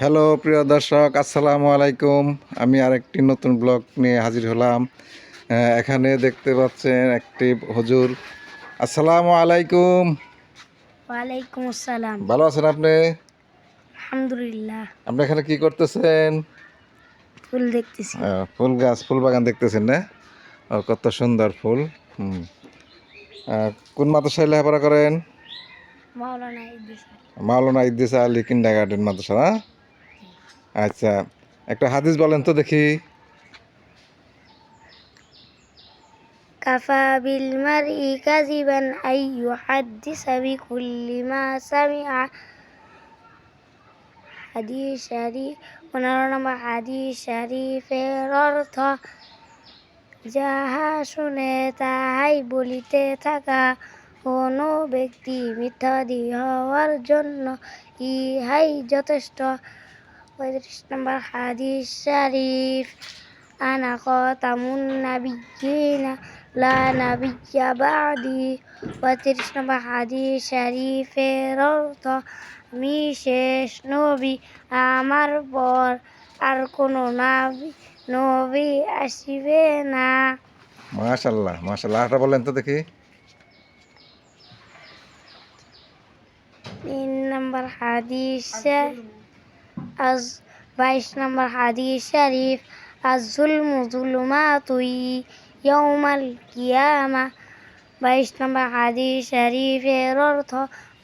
Hello প্রিয় দর্শক আসসালামু আলাইকুম। আমি আরেকটি নতুন ব্লগ নিয়ে হাজির হলাম। এখানে দেখতে পাচ্ছেন একটি হুজুর। আসসালামু আলাইকুম। ওয়ালাইকুম আসসালাম। ভালো আছেন আপনি? আলহামদুলিল্লাহ। আপনি এখানে কি করতেছেন? ফুল দেখতেছি। ফুল গাছ ফুল বাগান দেখতেছেন না? ও কত সুন্দর ফুল। হুম। কোন মাদ্রাসায় লেখাপড়া করেন? মাওলানা ইদ্রিস মাওলানা ইদ্দিস আলী কিন্ডার গার্ডেন মাদ্রাসা না? আচ্ছা একটা হাদিস বলেন তো দেখি। কাফা বিল মারই কাযিবান আই ইউহাদ্দিসা বিকুল্লি মা সামিআ। হাদিস শরীফ, পনেরো নম্বর হাদিস শরীফের অর্থ, যাহা শুনে তাহাই বলিতে থাকা কোনো ব্যক্তি মিথ্যাবাদী হওয়ার জন্য ইহাই যথেষ্ট। পঁয়ত্রিশ নম্বর হাদিস শরীফ। আনা খতামুন নাবিয়িনা লা নাবিয়্যা বাদি। পঁয়ত্রিশ নম্বর হাদিস শরীফের অর্থ আমি শেষ নবী আমার পর আর কোনো নাবি নবী আসিবে না। মাশাল্লাহ মাশাল্লাহ আরেকটা বলেন তো দেখি। তিন নম্বর হাদিস আজ বাইশ নম্বর হাদিস শরীফ আজুলম জুলুমাতুই ইয়ৌমাল কিয়ামা। বাইশ নম্বর হাদিস শরীফের অর্থ,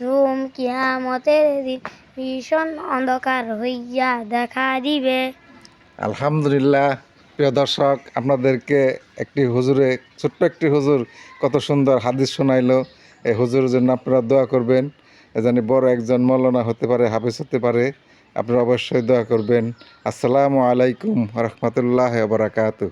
রুম কিয়ামতের দিন ভীষণ অন্ধকার হইয়া দেখা দিবে। আলহামদুলিল্লাহ, প্রিয় দর্শক, আপনাদেরকে একটি হুজুরে, ছোট্ট একটি হুজুর কত সুন্দর হাদিস শোনাইল। এই হুজুরের জন্য আপনারা দোয়া করবেন জানি বড় একজন মৌলানা হতে পারে, হাফেজ হতে পারে। আপনারা অবশ্যই দোয়া করবেন। আসসালামু আলাইকুম রহমতুল্লাহ বারাকাতু